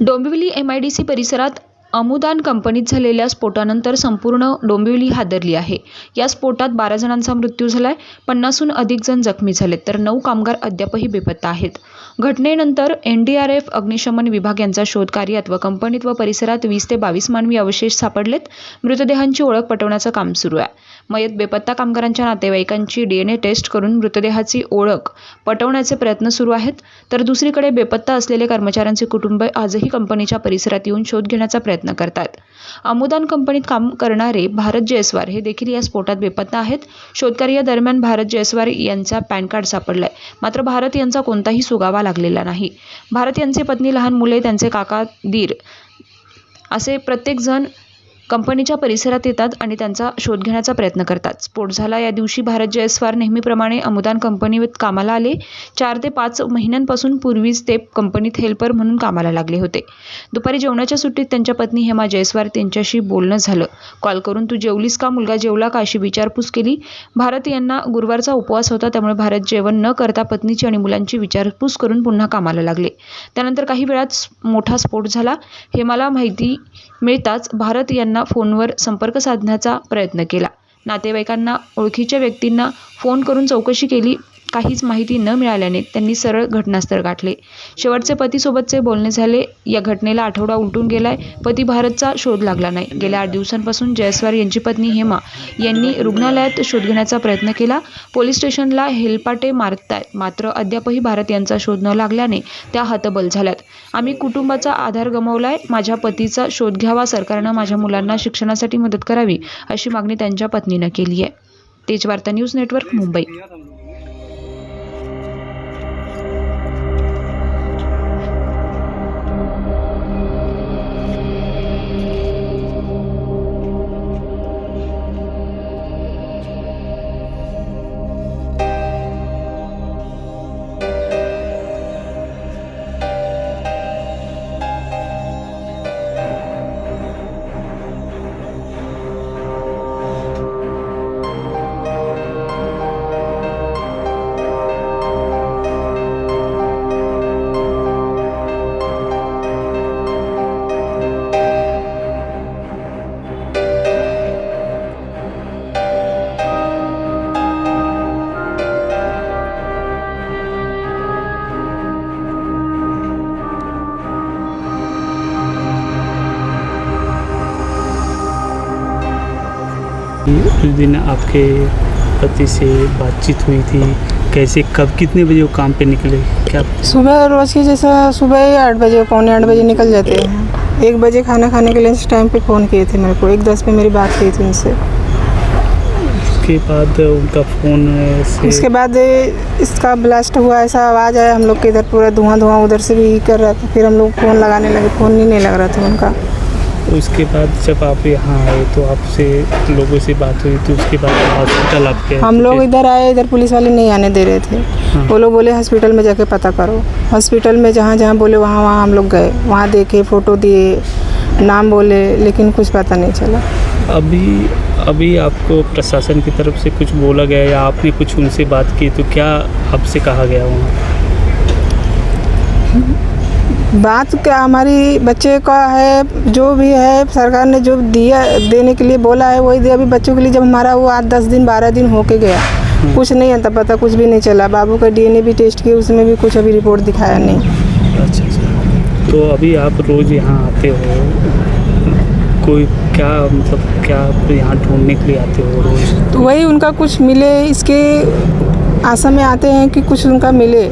Dombivli M I D C परिसरात अमुदान कंपनीत झालेल्या स्फोटानंतर संपूर्ण डोंबिवली हादरली आहे. या स्फोटात बारा जणांचा मृत्यू झालाय पन्नासहून अधिक जण जखमी झालेत तर नऊ कामगार अद्यापही बेपत्ता आहेत. घटनेनंतर एन डी आर एफ अग्निशमन विभाग यांचा शोध कार्यात व कंपनीत व परिसरात वीस ते बावीस मानवी अवशेष सापडलेत. मृतदेहांची ओळख पटवण्याचं काम सुरू आहे. मयत बेपत्ता कामगारांच्या नातेवाईकांची डीएनए टेस्ट करून मृतदेहाची ओळख पटवण्याचे प्रयत्न सुरू आहेत. तर दुसरीकडे बेपत्ता असलेले कर्मचाऱ्यांचे कुटुंब आजही कंपनीच्या परिसरात येऊन शोध घेण्याचा प्रयत्न करतात. अमुदान कंपनीत काम करणारे भारत जयस्वार हे देखील या स्फोटात बेपत्ता आहेत. शोधकार्यादरम्यान भारत जयस्वार यांचा पॅन कार्ड सापडलाय. मात्र भारत यांचा कोणताही सुगावा लागलेला नाही. भारत यांचे पत्नी लहान मुले त्यांचे काका दीर असे प्रत्येकजण कंपनीच्या परिसरात येतात आणि त्यांचा शोध घेण्याचा प्रयत्न करतात. स्फोट झाला. या दिवशी भारत जयस्वार नेहमीप्रमाणे अनुदान कंपनीत कामाला आले. चार ते पाच महिन्यांपासून पूर्वीच ते कंपनीत हेल्पर म्हणून कामाला लागले होते. दुपारी जेवणाच्या सुट्टीत त्यांच्या पत्नी हेमा जयस्वार त्यांच्याशी बोलणं झालं. कॉल करून तू जेवलीस का? मुलगा जेवला का? अशी विचारपूस केली. भारत यांना गुरुवारचा उपवास होता त्यामुळे भारत जेवण न करता पत्नीची आणि मुलांची विचारपूस करून पुन्हा कामाला लागले. त्यानंतर काही वेळात मोठा स्फोट झाला. हे मला माहिती मिळताच भारत यांना फोनवर संपर्क साधण्याचा प्रयत्न केला. नातेवाईकांना ओळखीच्या व्यक्तींना फोन करून चौकशी केली. काहीच माहिती न मिळाल्याने त्यांनी सरळ घटनास्थळ गाठले. शेवटचे पतीसोबतचे बोलणे झाले. या घटनेला आठवडा उलटून गेलाय. पती भारतचा शोध लागला नाही. गेल्या आठ दिवसांपासून जयस्वार यांची पत्नी हेमा यांनी रुग्णालयात शोध घेण्याचा प्रयत्न केला. पोलीस स्टेशनला हेलपाटे मारतायत मात्र अद्यापही भारत यांचा शोध न लागल्याने त्या हतबल झाल्यात. आम्ही कुटुंबाचा आधार गमावलाय. माझ्या पतीचा शोध घ्यावा. सरकारनं माझ्या मुलांना शिक्षणासाठी मदत करावी अशी मागणी त्यांच्या पत्नीनं केली आहे तेज वार्ता न्यूज नेटवर्क मुंबई. उस दिन आपके पति से बातचीत हुई थी? कैसे कब कितने बजे वो काम पे निकले? क्या सुबह रोज़ की जैसा सुबह आठ बजे पौने आठ बजे निकल जाते हैं। एक बजे खाना खाने के लिए इस टाइम पे फ़ोन किए थे मेरे को। एक दस पे मेरी बात हुई थी उनसे। उसके बाद उनका फ़ोन से उसके बाद इसका ब्लास्ट हुआ ऐसा आवाज़ आया हम लोग के इधर पूरा धुआँ धुआँ उधर से भी कर रहा था। फिर हम लोग फ़ोन लगाने लगे। फ़ोन ही नहीं लग रहा था उनका। उसके बाद जब आप यहाँ आए तो आपसे लोगों से बात हुई तो उसके बाद हॉस्पिटल आपके हम लोग इधर आए इधर पुलिस वाले नहीं आने दे रहे थे। हाँ। वो लोग बोले हॉस्पिटल में जाके पता करो। हॉस्पिटल में जहाँ जहाँ बोले वहाँ वहाँ हम लोग गए। वहाँ देखे फ़ोटो दिए नाम बोले लेकिन कुछ पता नहीं चला। अभी अभी आपको प्रशासन की तरफ़ से कुछ बोला गया या आपने कुछ उनसे बात की? तो क्या आपसे कहा गया वहाँ? बात क्या हमारी बच्चे का है जो भी है सरकार ने जो दिया देने के लिए बोला है वही दिया। अभी बच्चों के लिए जब हमारा वो आठ दस दिन बारह दिन होके गया। कुछ नहीं आता पता कुछ भी नहीं चला। बाबू का डीएनए भी टेस्ट किया उसमें भी कुछ अभी रिपोर्ट दिखाया नहीं। अच्छा अच्छा। तो अभी आप रोज़ यहाँ आते हो? कोई क्या मतलब क्या यहाँ ढूँढने के लिए आते हो रोज़? तो वही उनका कुछ मिले इसके आशा में आते हैं कि कुछ उनका मिले।